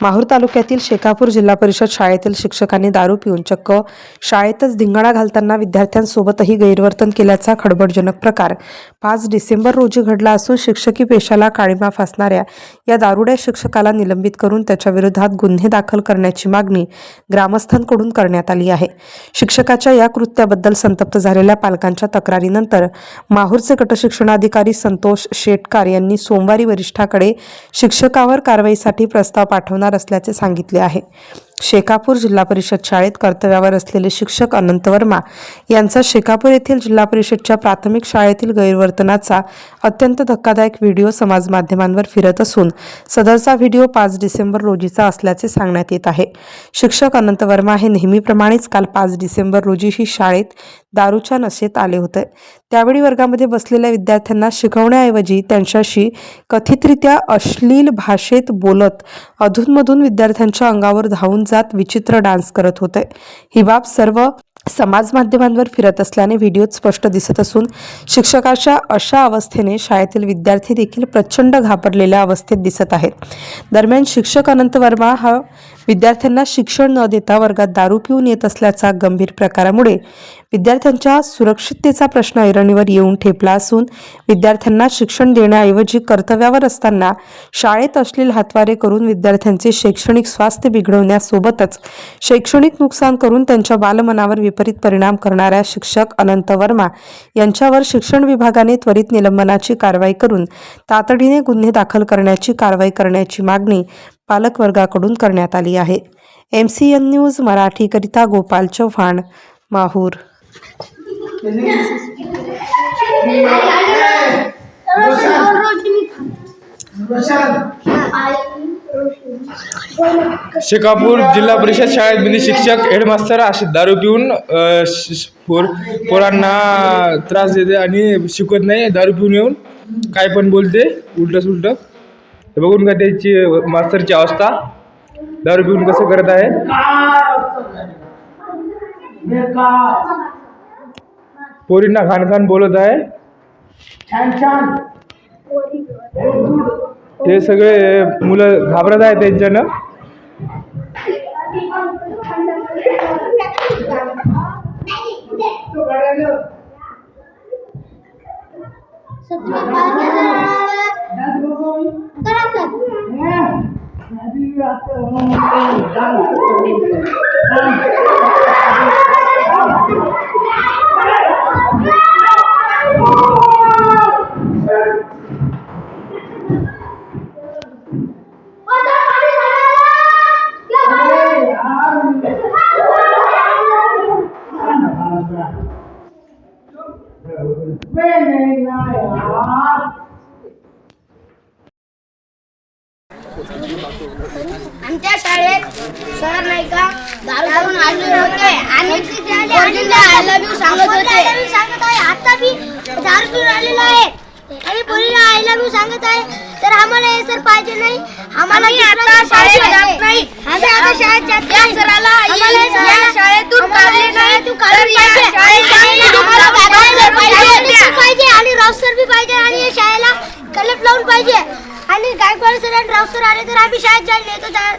Mahur तालुक्यातील शेकापूर जिल्हा परिषद शाळेतील शिक्षकांनी दारू पिऊन चक्क शाळेतच धिंगाणा घालताना विद्यार्थ्यांसोबतही गैरवर्तन केल्याचा खडबडजनक प्रकार. पाच डिसेंबर रोजी घडला असून शिक्षकी पेशाला काळीमा फासणाऱ्या या दारुड्या शिक्षकाला निलंबित करून त्याच्या विरोधात गुन्हे दाखल करण्याची मागणी ग्रामस्थांकडून करण्यात आली आहे. शिक्षकाच्या या कृत्याबद्दल संतप्त झालेल्या पालकांच्या तक्रारीनंतर माहूरचे गटशिक्षणाधिकारी संतोष शेटकार यांनी सोमवारी वरिष्ठाकडे शिक्षकावर कारवाईसाठी प्रस्ताव पाठवणार असल्याचे सांगितले आहे. शेकापूर जिल्हा परिषद शाळेत कर्तव्यावर असलेले शिक्षक अनंत वर्मा यांचा शेकापूर येथील जिल्हा परिषदच्या प्राथमिक शाळेतील गैरवर्तनाचा अत्यंत धक्कादायक व्हिडिओ समाज माध्यमांवर फिरत असून सदरचा व्हिडिओ पाच डिसेंबर रोजीचा असल्याचे सांगण्यात येत आहे. शिक्षक अनंत वर्मा हे नेहमीप्रमाणेच काल पाच डिसेंबर रोजीही शाळेत दारूच्या नशेत आले होते. त्यावेळी वर्गामध्ये बसलेल्या विद्यार्थ्यांना शिकवण्याऐवजी त्यांच्याशी कथितरित्या अश्लील भाषेत बोलत अधूनमधून विद्यार्थ्यांच्या अंगावर धावून जात विचित्र डान्स करत होते. ही बाब सर्व समाज माध्यमांवर फिरत असल्याने व्हिडिओत स्पष्ट दिसत असून शिक्षकाच्या अशा अवस्थेने शाळेतील विद्यार्थी देखील प्रचंड घाबरलेल्या अवस्थेत दिसत आहेत. दरम्यान शिक्षक अनंत वर्मा हा विद्यार्थ्यांना शिक्षण न देता वर्गात दारू पिऊन येत असल्याचा गंभीर प्रकारामुळे विद्यार्थ्यांच्या सुरक्षिततेचा प्रश्न ऐरणीवर येऊन ठेपला असून विद्यार्थ्यांना शिक्षण देण्याऐवजी कर्तव्यावर असताना शाळेत अश्लील हातवारे करून विद्यार्थ्यांचे शैक्षणिक स्वास्थ्य बिघडवण्यासोबतच शैक्षणिक नुकसान करून त्यांच्या बालमनावर विपरीत परिणाम करणाऱ्या शिक्षक अनंत वर्मा यांच्यावर शिक्षण विभागाने त्वरित निलंबनाची कारवाई करून तातडीने गुन्हे दाखल करण्याची कारवाई करण्याची मागणी पालकवर्गाकडून करण्यात आली आहे. एम सी एन न्यूज मराठीकरिता गोपाल चव्हाण माहूर. शेकापूर जिल्हा परिषद शाळेत शिक्षक हेडमास्तर असे दारू पिऊन पोर पोरांना त्रास देते आणि शिकवत नाही दारू पिऊन येऊन काय पण बोलते उलट तर बघून का त्याची मास्तरची अवस्था? दारू पिऊन कसं करत आहे? पोरींना खान खान बोलत आहे. हे सगळे मुलं घाबरत आहे त्यांच्यानं. Amen. आमच्या शाळेत सर नाही का दारू घेऊन आले होते आणि पोरींना आय लव्ह यू सांगत होते. सांगत आहे? आता बी दारू पिऊन आलेला आहे. आणि पोरीला आय लव्ह यू सांगत आहे. तर आम्हाला हे सर पाहिजे नाही. आम्हाला आता शाळेत जात नाही. आम्ही आता शाळेत जात नाही. सराला आम्हाला शाळेतून काढले नाही तू काढून पाहिजे आम्हाला पाहिजे पाहिजे आणि राव सर बी पाहिजे आणि या शाळेला कलप लावून पाहिजे आणि गायकवाड सर आणि राव सर आले तर आम्ही शाळेत जायला नाही तर जा-.